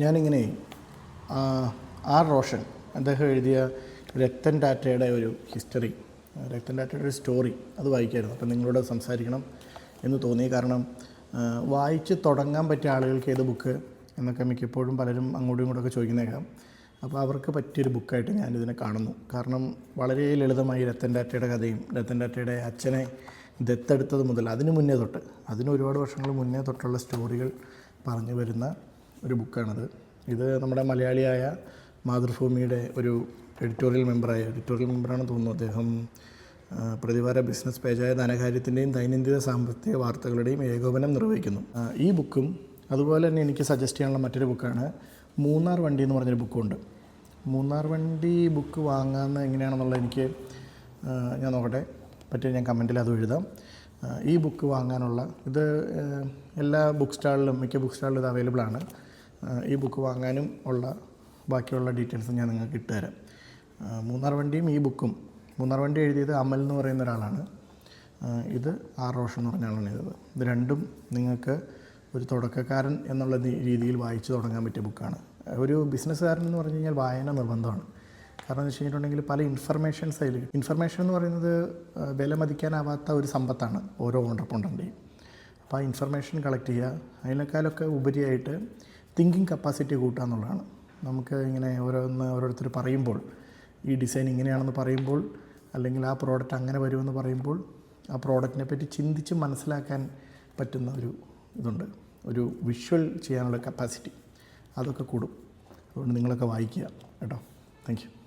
ഞാനിങ്ങനെ ആർ റോഷൻ അദ്ദേഹം എഴുതിയ രക്തൻ ടാറ്റയുടെ ഒരു ഹിസ്റ്ററി രക്തൻ ടാറ്റയുടെ ഒരു സ്റ്റോറി അത് വായിക്കായിരുന്നു. അപ്പം നിങ്ങളോട് സംസാരിക്കണം എന്ന് തോന്നി. കാരണം വായിച്ച് തുടങ്ങാൻ പറ്റിയ ആളുകൾക്ക് ഏത് ബുക്ക് എന്നൊക്കെ മിക്കപ്പോഴും പലരും അങ്ങോട്ടും ഇങ്ങോട്ടൊക്കെ ചോദിക്കുന്നേക്കാം. അപ്പോൾ അവർക്ക് പറ്റിയൊരു ബുക്കായിട്ട് ഞാനിതിനെ കാണുന്നു. കാരണം വളരെ ലളിതമായി രത്തൻ ടാറ്റയുടെ കഥയും രത്തൻ ടാറ്റയുടെ അച്ഛനെ ദത്തെടുത്തത് മുതൽ അതിന് മുന്നേ തൊട്ട് അതിന് ഒരുപാട് വർഷങ്ങൾ മുന്നേ തൊട്ടുള്ള സ്റ്റോറികൾ പറഞ്ഞു വരുന്ന ഒരു ബുക്കാണത്. ഇത് നമ്മുടെ മലയാളിയായ മാതൃഭൂമിയുടെ ഒരു എഡിറ്റോറിയൽ മെമ്പറായ എഡിറ്റോറിയൽ മെമ്പറാണെന്ന് തോന്നുന്നു അദ്ദേഹം. പ്രതിവാര ബിസിനസ് പേജായ ധനകാര്യത്തിന്റെയും ദൈനംദിന സാമ്പത്തിക വാർത്തകളുടെയും ഏകോപനം നിർവഹിക്കുന്നു. ഈ ബുക്കും അതുപോലെ തന്നെ എനിക്ക് സജസ്റ്റ് ചെയ്യാനുള്ള മറ്റൊരു ബുക്കാണ് മൂന്നാർ വണ്ടി എന്ന് പറഞ്ഞൊരു ബുക്കുണ്ട്. മൂന്നാർ വണ്ടി ബുക്ക് വാങ്ങാമെന്ന് എങ്ങനെയാണെന്നുള്ള എനിക്ക് ഞാൻ നോക്കട്ടെ. പറ്റിയ ഞാൻ കമന്റിൽ അത് എഴുതാം. ഈ ബുക്ക് വാങ്ങാനുള്ള ഇത് എല്ലാ ബുക്ക് സ്റ്റാളിലും മിക്ക ബുക്ക് സ്റ്റാളിലും ഇത് അവൈലബിൾ ആണ് ഈ ബുക്ക് വാങ്ങാനും ഉള്ള ബാക്കിയുള്ള ഡീറ്റെയിൽസ് ഞാൻ നിങ്ങൾക്ക് ഇട്ടുതരാം. മൂന്നാർ വണ്ടിയും ഈ ബുക്കും. മൂന്നാർ വണ്ടി എഴുതിയത് അമൽ എന്ന് പറയുന്ന ഒരാളാണ്. ഇത് ആർ റോഷൻ എന്ന് പറഞ്ഞ ആളാണ് എഴുതുന്നത് ഇത് രണ്ടും നിങ്ങൾക്ക് ഒരു തുടക്കക്കാരൻ എന്നുള്ള രീതിയിൽ വായിച്ചു തുടങ്ങാൻ പറ്റിയ ബുക്കാണ്. ഒരു ബിസിനസ്സുകാരൻ എന്ന് പറഞ്ഞു കഴിഞ്ഞാൽ വായന നിർബന്ധമാണ്. കാരണം എന്ന് വെച്ച് കഴിഞ്ഞിട്ടുണ്ടെങ്കിൽ പല ഇൻഫർമേഷൻസ് അതിൽ ഇൻഫർമേഷൻ എന്ന് പറയുന്നത് വില മതിക്കാനാവാത്ത ഒരു സമ്പത്താണ് ഓരോ ഓണ്ടർപ്രണറിന്റെയും അപ്പോൾ ആ ഇൻഫർമേഷൻ കളക്ട് ചെയ്യുക അതിനേക്കാളൊക്കെ ഉപരിയായിട്ട് തിങ്കിങ് കപ്പാസിറ്റി കൂട്ടുക എന്നുള്ളതാണ്. നമുക്ക് ഇങ്ങനെ ഓരോന്ന് ഓരോരുത്തർ പറയുമ്പോൾ ഈ ഡിസൈൻ ഇങ്ങനെയാണെന്ന് പറയുമ്പോൾ അല്ലെങ്കിൽ ആ പ്രോഡക്റ്റ് അങ്ങനെ വരുമെന്ന് പറയുമ്പോൾ ആ പ്രോഡക്റ്റിനെ പറ്റി ചിന്തിച്ച് മനസ്സിലാക്കാൻ പറ്റുന്ന ഒരു ഇതുണ്ട്. ഒരു വിഷ്വൽ ചെയ്യാനുള്ള കപ്പാസിറ്റി അതൊക്കെ കൂടും. അതുകൊണ്ട് നിങ്ങളൊക്കെ വായിക്കുക. കേട്ടോ. Thank you